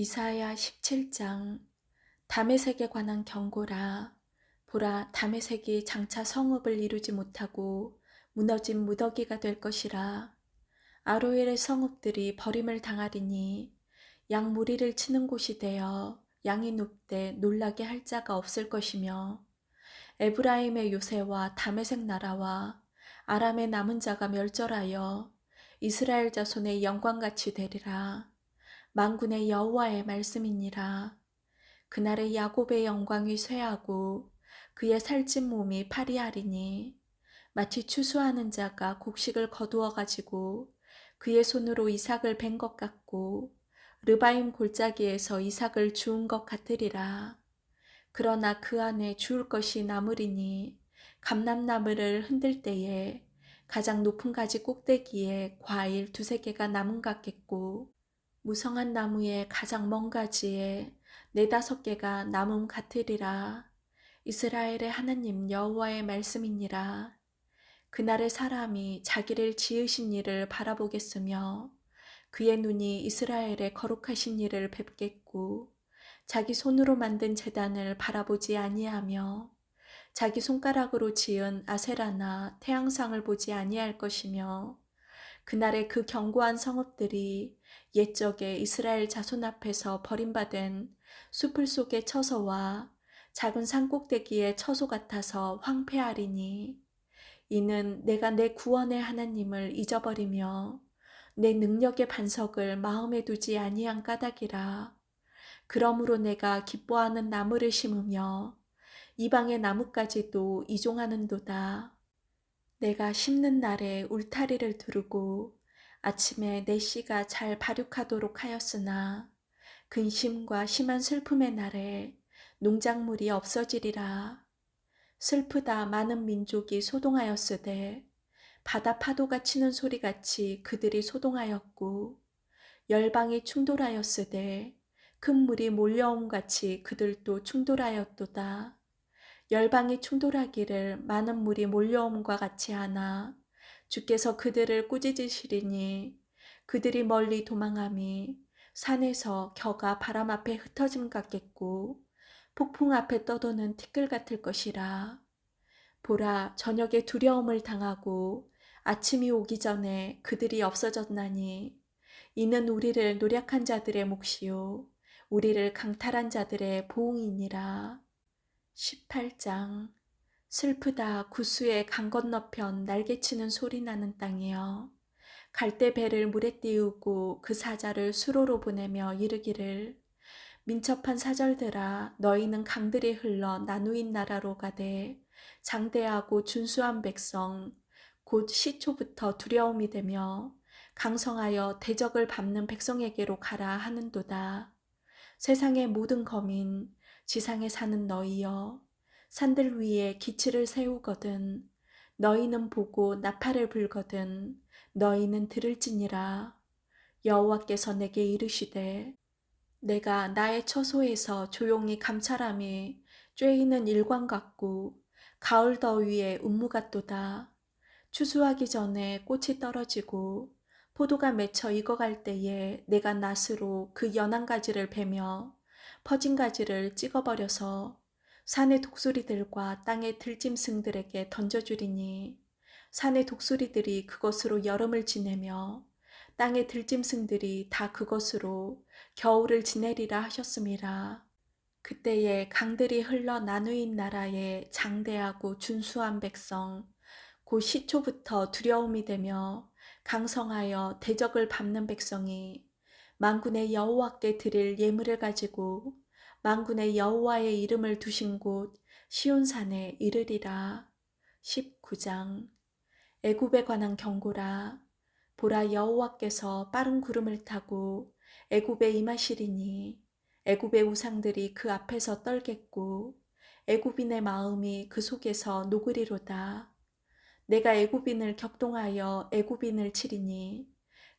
이사야 17장 다메섹에 관한 경고라 보라 다메섹이 장차 성읍을 이루지 못하고 무너진 무더기가 될 것이라 아로엘의 성읍들이 버림을 당하리니 양 무리를 치는 곳이 되어 양이 눕되 놀라게 할 자가 없을 것이며 에브라임의 요새와 다메섹 나라와 아람의 남은 자가 멸절하여 이스라엘 자손의 영광같이 되리라. 만군의 여호와의 말씀이니라. 그날에 야곱의 영광이 쇠하고 그의 살찐 몸이 파리하리니 마치 추수하는 자가 곡식을 거두어 가지고 그의 손으로 이삭을 벤 것 같고 르바임 골짜기에서 이삭을 주운 것 같으리라. 그러나 그 안에 주울 것이 남으리니 감람나무를 흔들 때에 가장 높은 가지 꼭대기에 과일 두세 개가 남은 같겠고 무성한 나무의 가장 먼 가지에 네다섯 개가 남음 같으리라. 이스라엘의 하나님 여호와의 말씀이니라. 그날의 사람이 자기를 지으신 이를 바라보겠으며 그의 눈이 이스라엘의 거룩하신 이를 뵙겠고 자기 손으로 만든 재단을 바라보지 아니하며 자기 손가락으로 지은 아세라나 태양상을 보지 아니할 것이며 그날에 그 견고한 성읍들이 옛적에 이스라엘 자손 앞에서 버림받은 수풀 속의 처소와 작은 산꼭대기의 처소 같아서 황폐하리니 이는 내가 내 구원의 하나님을 잊어버리며 내 능력의 반석을 마음에 두지 아니한 까닭이라. 그러므로 내가 기뻐하는 나무를 심으며 이방의 나뭇가지도 이종하는도다. 내가 심는 날에 울타리를 두르고 아침에 내 씨가 잘 발육하도록 하였으나 근심과 심한 슬픔의 날에 농작물이 없어지리라. 슬프다 많은 민족이 소동하였으되 바다 파도가 치는 소리같이 그들이 소동하였고 열방이 충돌하였으되 큰 물이 몰려옴 같이 그들도 충돌하였도다. 열방이 충돌하기를 많은 물이 몰려옴과 같이 하나 주께서 그들을 꾸짖으시리니 그들이 멀리 도망함이 산에서 겨가 바람 앞에 흩어짐 같겠고 폭풍 앞에 떠도는 티끌 같을 것이라. 보라 저녁에 두려움을 당하고 아침이 오기 전에 그들이 없어졌나니 이는 우리를 노력한 자들의 몫이요 우리를 강탈한 자들의 보응이니라. 18장 슬프다 구수의 강 건너편 날개치는 소리 나는 땅이여 갈대 배를 물에 띄우고 그 사자를 수로로 보내며 이르기를 민첩한 사절들아 너희는 강들이 흘러 나누인 나라로 가되 장대하고 준수한 백성 곧 시초부터 두려움이 되며 강성하여 대적을 밟는 백성에게로 가라 하는도다. 세상의 모든 거민 지상에 사는 너희여 산들 위에 기치를 세우거든. 너희는 보고 나팔을 불거든. 너희는 들을지니라. 여호와께서 내게 이르시되 내가 나의 처소에서 조용히 감찰함이 쬐이는 일광 같고 가을 더위에 운무 같도다. 추수하기 전에 꽃이 떨어지고 포도가 맺혀 익어갈 때에 내가 낫으로 그 연한 가지를 베며 퍼진 가지를 찍어버려서 산의 독수리들과 땅의 들짐승들에게 던져주리니 산의 독수리들이 그것으로 여름을 지내며 땅의 들짐승들이 다 그것으로 겨울을 지내리라 하셨음이라. 그때에 강들이 흘러 나누인 나라에 장대하고 준수한 백성, 곧 시초부터 두려움이 되며 강성하여 대적을 밟는 백성이 만군의 여호와께 드릴 예물을 가지고 만군의 여호와의 이름을 두신 곳 시온산에 이르리라. 19장 애굽에 관한 경고라 보라 여호와께서 빠른 구름을 타고 애굽에 임하시리니 애굽의 우상들이 그 앞에서 떨겠고 애굽인의 마음이 그 속에서 녹으리로다. 내가 애굽인을 격동하여 애굽인을 치리니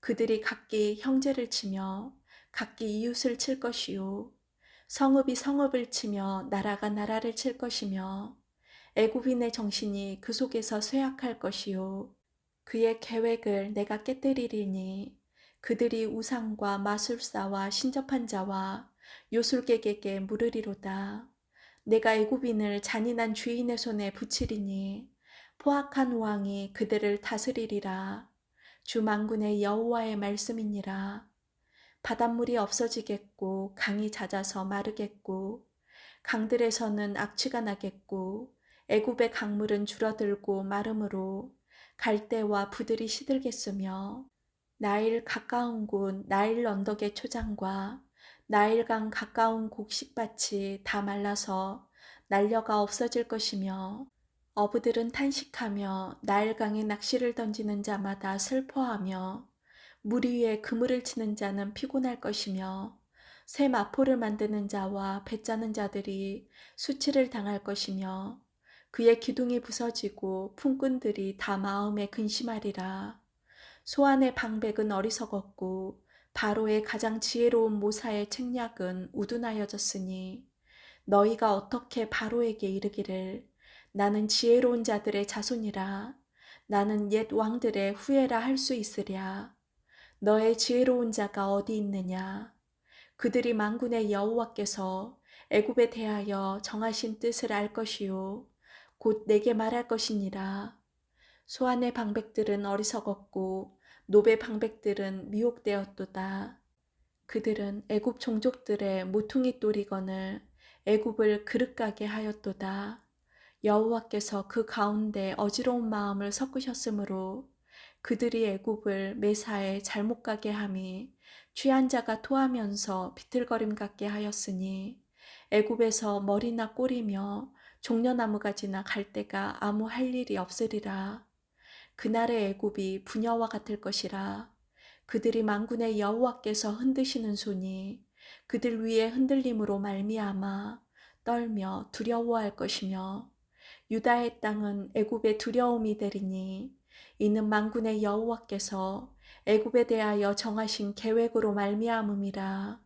그들이 각기 형제를 치며 각기 이웃을 칠 것이요 성읍이 성읍을 치며 나라가 나라를 칠 것이며 애굽인의 정신이 그 속에서 쇠약할 것이요 그의 계획을 내가 깨뜨리리니 그들이 우상과 마술사와 신접한 자와 요술객에게 물으리로다. 내가 애굽인을 잔인한 주인의 손에 붙이리니 포악한 왕이 그들을 다스리리라. 주 만군의 여호와의 말씀이니라. 바닷물이 없어지겠고 강이 잦아서 마르겠고 강들에서는 악취가 나겠고 애굽의 강물은 줄어들고 마름으로 갈대와 부들이 시들겠으며 나일 가까운 곳 나일 언덕의 초장과 나일강 가까운 곡식밭이 다 말라서 날려가 없어질 것이며 어부들은 탄식하며 나일강에 낚시를 던지는 자마다 슬퍼하며 물 위에 그물을 치는 자는 피곤할 것이며 새 마포를 만드는 자와 배 짜는 자들이 수치를 당할 것이며 그의 기둥이 부서지고 품꾼들이 다 마음에 근심하리라. 소안의 방백은 어리석었고 바로의 가장 지혜로운 모사의 책략은 우둔하여졌으니 너희가 어떻게 바로에게 이르기를? 나는 지혜로운 자들의 자손이라. 나는 옛 왕들의 후예라 할 수 있으랴 너의 지혜로운 자가 어디 있느냐 그들이 만군의 여호와께서 애굽에 대하여 정하신 뜻을 알 것이요 곧 내게 말할 것이니라 소안의 방백들은 어리석었고 노베 방백들은 미혹되었도다. 그들은 애굽 종족들의 모퉁이 또리건을 애굽을 그릇가게 하였도다. 여호와께서 그 가운데 어지러운 마음을 섞으셨으므로 그들이 애굽을 매사에 잘못 가게 함이 취한 자가 토하면서 비틀거림 같게 하였으니 애굽에서 머리나 꼬리며 종려나무 가 지나 갈대가 아무 할 일이 없으리라. 그날의 애굽이 부녀와 같을 것이라. 그들이 만군의 여호와께서 흔드시는 손이 그들 위에 흔들림으로 말미암아 떨며 두려워할 것이며 유다의 땅은 애굽의 두려움이 되리니 이는 만군의 여호와께서 애굽에 대하여 정하신 계획으로 말미암음이라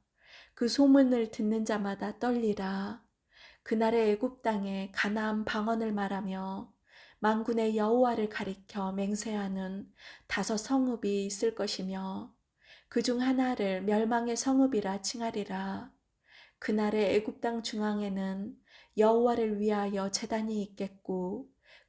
그 소문을 듣는 자마다 떨리라 그날의 애굽 땅에 가나안 방언을 말하며 만군의 여호와를 가리켜 맹세하는 다섯 성읍이 있을 것이며 그 중 하나를 멸망의 성읍이라 칭하리라. 그날의 애굽 땅 중앙에는 여호와를 위하여 제단이 있겠고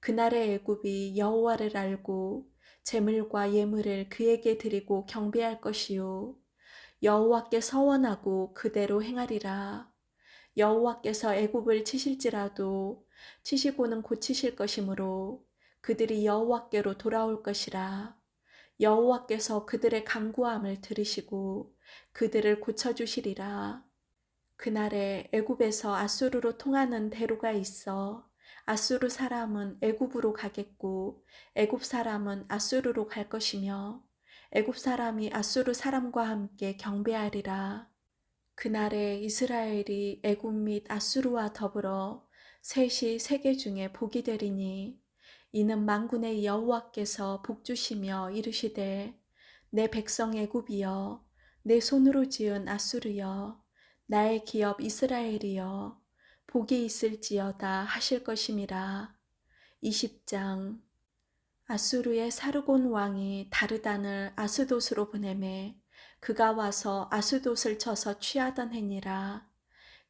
그날의 애굽이 여호와를 알고 재물과 예물을 그에게 드리고 경배할 것이요 여호와께 서원하고 그대로 행하리라 여호와께서 애굽을 치실지라도 치시고는 고치실 것이므로 그들이 여호와께로 돌아올 것이라. 여호와께서 그들의 간구함을 들으시고 그들을 고쳐 주시리라. 그날에 애굽에서 아수르로 통하는 대로가 있어 아수르 사람은 애굽으로 가겠고 애굽 사람은 아수르로 갈 것이며 애굽 사람이 아수르 사람과 함께 경배하리라. 그날에 이스라엘이 애굽 및 아수르와 더불어 셋이 세계 중에 복이 되리니 이는 만군의 여호와께서 복 주시며 이르시되 내 백성 애굽이여 내 손으로 지은 아수르여 나의 기업 이스라엘이여 복이 있을지어다 하실 것임이라. 20장 아수르의 사르곤 왕이 다르단을 아스돗으로 보내매 그가 와서 아스돗을 쳐서 취하던 해니라.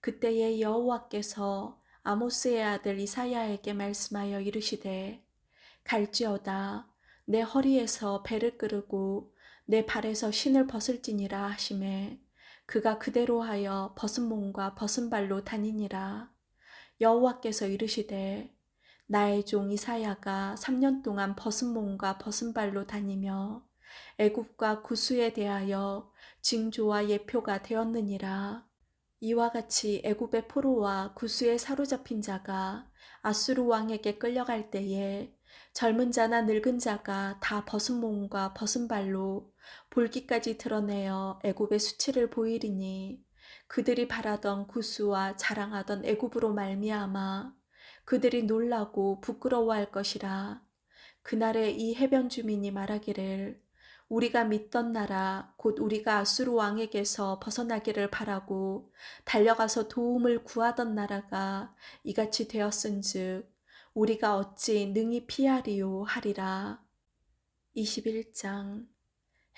그때에 여호와께서 아모스의 아들 이사야에게 말씀하여 이르시되 갈지어다 내 허리에서 배를 끄르고 내 발에서 신을 벗을지니라 하심에 그가 그대로 하여 벗은 몸과 벗은 발로 다니니라. 여호와께서 이르시되 나의 종 이사야가 3년 동안 벗은 몸과 벗은 발로 다니며 애굽과 구수에 대하여 징조와 예표가 되었느니라. 이와 같이 애굽의 포로와 구수에 사로잡힌 자가 아수르 왕에게 끌려갈 때에 젊은 자나 늙은 자가 다 벗은 몸과 벗은 발로 볼기까지 드러내어 애굽의 수치를 보이리니 그들이 바라던 구수와 자랑하던 애굽으로 말미암아 그들이 놀라고 부끄러워할 것이라. 그날에 이 해변 주민이 말하기를 우리가 믿던 나라 곧 우리가 아수르 왕에게서 벗어나기를 바라고 달려가서 도움을 구하던 나라가 이같이 되었은즉 우리가 어찌 능히 피하리요 하리라. 21장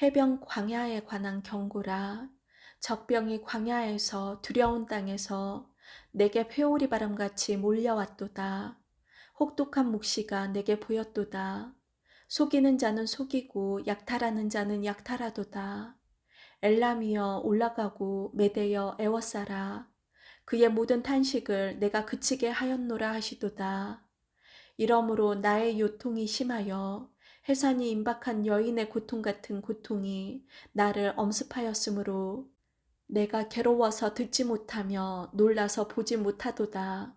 해변 광야에 관한 경고라 적병이 광야에서 두려운 땅에서 내게 회오리 바람같이 몰려왔도다. 혹독한 묵시가 내게 보였도다. 속이는 자는 속이고 약탈하는 자는 약탈하도다. 엘람이여 올라가고 메대여 애워싸라. 그의 모든 탄식을 내가 그치게 하였노라 하시도다. 이러므로 나의 요통이 심하여 해산이 임박한 여인의 고통 같은 고통이 나를 엄습하였으므로 내가 괴로워서 듣지 못하며 놀라서 보지 못하도다.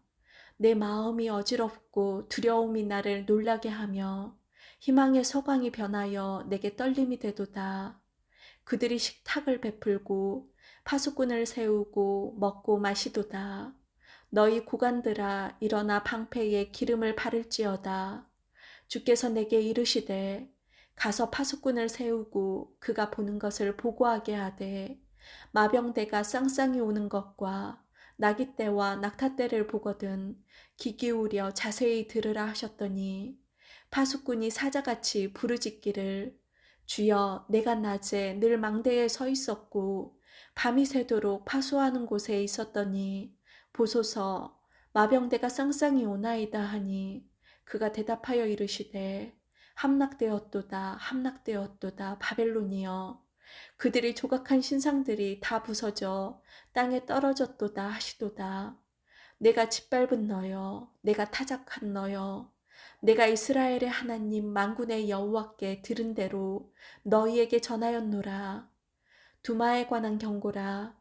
내 마음이 어지럽고 두려움이 나를 놀라게 하며 희망의 서광이 변하여 내게 떨림이 되도다. 그들이 식탁을 베풀고 파수꾼을 세우고 먹고 마시도다. 너희 고관들아 일어나 방패에 기름을 바를지어다. 주께서 내게 이르시되 가서 파수꾼을 세우고 그가 보는 것을 보고하게 하되 마병대가 쌍쌍이 오는 것과 나기 때와 낙타 때를 보거든 귀 기울여 자세히 들으라 하셨더니 파수꾼이 사자같이 부르짖기를 주여 내가 낮에 늘 망대에 서 있었고 밤이 새도록 파수하는 곳에 있었더니 보소서. 마병대가 쌍쌍이 오나이다 하니 그가 대답하여 이르시되 함락되었도다 함락되었도다 바벨론이여. 그들이 조각한 신상들이 다 부서져 땅에 떨어졌도다 하시도다. 내가 짓밟은 너여 내가 타작한 너여 내가 이스라엘의 하나님 만군의 여호와께 들은 대로 너희에게 전하였노라. 두마에 관한 경고라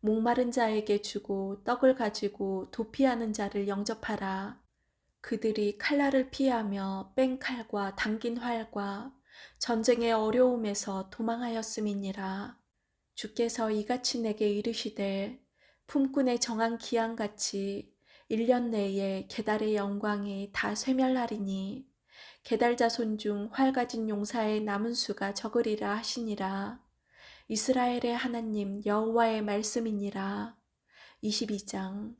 목마른 자에게 주고 떡을 가지고 도피하는 자를 영접하라. 그들이 칼날을 피하며 뺀 칼과 당긴 활과 전쟁의 어려움에서 도망하였음이니라. 주께서 이같이 내게 이르시되 품꾼의 정한 기한같이 1년 내에 계달의 영광이 다 쇠멸하리니 계달 자손 중 활 가진 용사의 남은 수가 적으리라 하시니라. 이스라엘의 하나님 여호와의 말씀이니라. 22장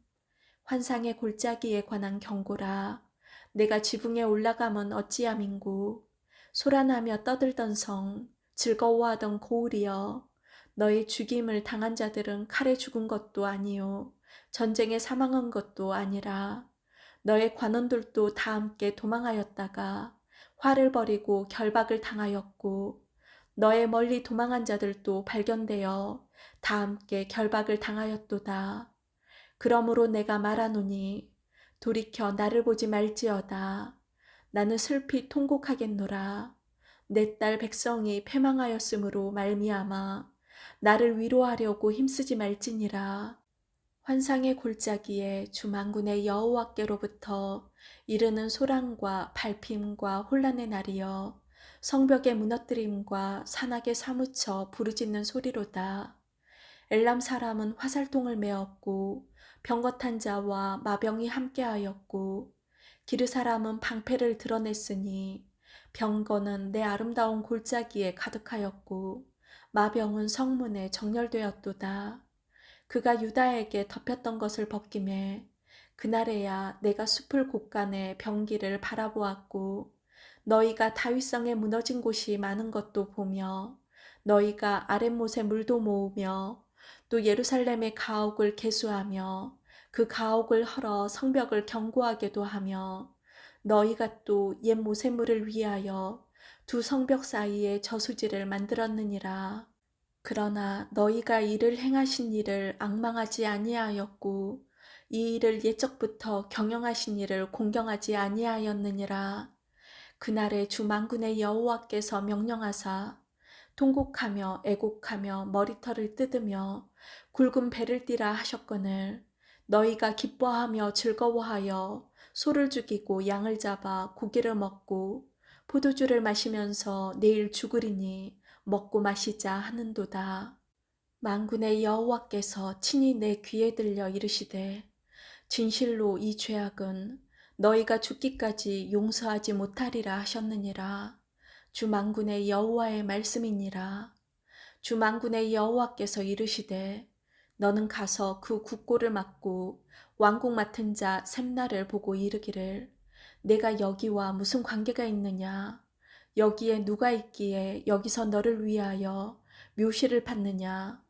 환상의 골짜기에 관한 경고라. 내가 지붕에 올라가면 어찌함인고 소란하며 떠들던 성 즐거워하던 고울이여 너의 죽임을 당한 자들은 칼에 죽은 것도 아니요 전쟁에 사망한 것도 아니라 너의 관원들도 다 함께 도망하였다가 화를 버리고 결박을 당하였고 너의 멀리 도망한 자들도 발견되어 다 함께 결박을 당하였도다. 그러므로 내가 말하노니 돌이켜 나를 보지 말지어다. 나는 슬피 통곡하겠노라. 내 딸 백성이 패망하였으므로 말미암아 나를 위로하려고 힘쓰지 말지니라. 환상의 골짜기에 주만군의 여호와께로부터 이르는 소란과 발핌과 혼란의 날이여 성벽의 무너뜨림과 산악에 사무쳐 부르짖는 소리로다. 엘람 사람은 화살통을 메었고 병거탄 자와 마병이 함께하였고 기르 사람은 방패를 드러냈으니 병거는 내 아름다운 골짜기에 가득하였고 마병은 성문에 정렬되었도다. 그가 유다에게 덮였던 것을 벗김에 그날에야 내가 숲을 곳간에 병기를 바라보았고 너희가 다윗성에 무너진 곳이 많은 것도 보며 너희가 아랫못에 물도 모으며 또 예루살렘의 가옥을 개수하며 그 가옥을 헐어 성벽을 견고하게도 하며 너희가 또 옛 모세물을 위하여 두 성벽 사이에 저수지를 만들었느니라. 그러나 너희가 이를 행하신 일을 악망하지 아니하였고 이 일을 옛적부터 경영하신 일을 공경하지 아니하였느니라. 그날에 주 만군의 여호와께서 명령하사 통곡하며 애곡하며 머리털을 뜯으며 굵은 배를 띠라 하셨거늘 너희가 기뻐하며 즐거워하여 소를 죽이고 양을 잡아 고기를 먹고 포도주를 마시면서 내일 죽으리니 먹고 마시자 하는도다. 만군의 여호와께서 친히 내 귀에 들려 이르시되 진실로 이 죄악은 너희가 죽기까지 용서하지 못하리라 하셨느니라. 주 만군의 여호와의 말씀이니라. 주 만군의 여호와께서 이르시되 너는 가서 그 국고를 맡고 왕국 맡은 자 샘나를 보고 이르기를 내가 여기와 무슨 관계가 있느냐 여기에 누가 있기에 여기서 너를 위하여 묘시를 받느냐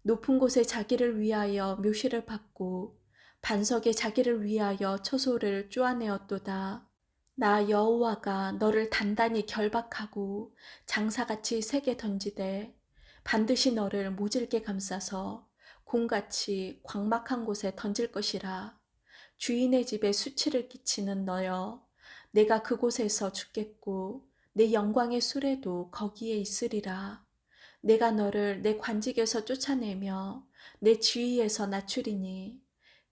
높은 곳에 자기를 위하여 묘시를 받고 반석에 자기를 위하여 처소를 쪼아내었도다. 나 여호와가 너를 단단히 결박하고 장사같이 세게 던지되 반드시 너를 모질게 감싸서 공같이 광막한 곳에 던질 것이라. 주인의 집에 수치를 끼치는 너여 내가 그곳에서 죽겠고 내 영광의 수레도 거기에 있으리라. 내가 너를 내 관직에서 쫓아내며 내 지위에서 낮추리니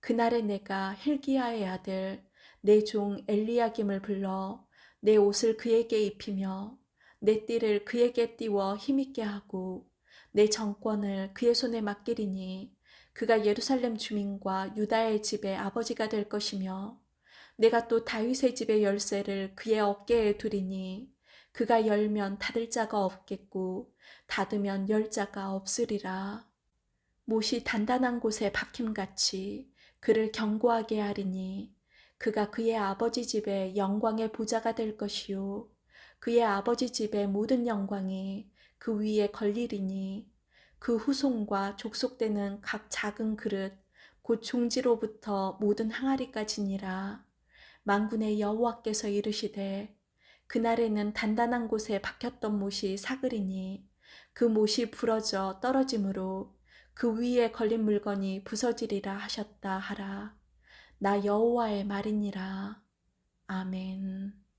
그날에 내가 힐기야의 아들 내 종 엘리야김을 불러 내 옷을 그에게 입히며 내 띠를 그에게 띄워 힘있게 하고 내 정권을 그의 손에 맡기리니 그가 예루살렘 주민과 유다의 집의 아버지가 될 것이며 내가 또 다윗의 집의 열쇠를 그의 어깨에 두리니 그가 열면 닫을 자가 없겠고 닫으면 열 자가 없으리라. 못이 단단한 곳에 박힘같이 그를 견고하게 하리니 그가 그의 아버지 집의 영광의 보좌가 될 것이요. 그의 아버지 집의 모든 영광이 그 위에 걸리리니 그 후손과 족속되는 각 작은 그릇 곧 종지로부터 모든 항아리까지니라. 만군의 여호와께서 이르시되 그날에는 단단한 곳에 박혔던 못이 사그리니 그 못이 부러져 떨어짐으로 그 위에 걸린 물건이 부서지리라 하셨다 하라. 나 여호와의 말이니라. 아멘.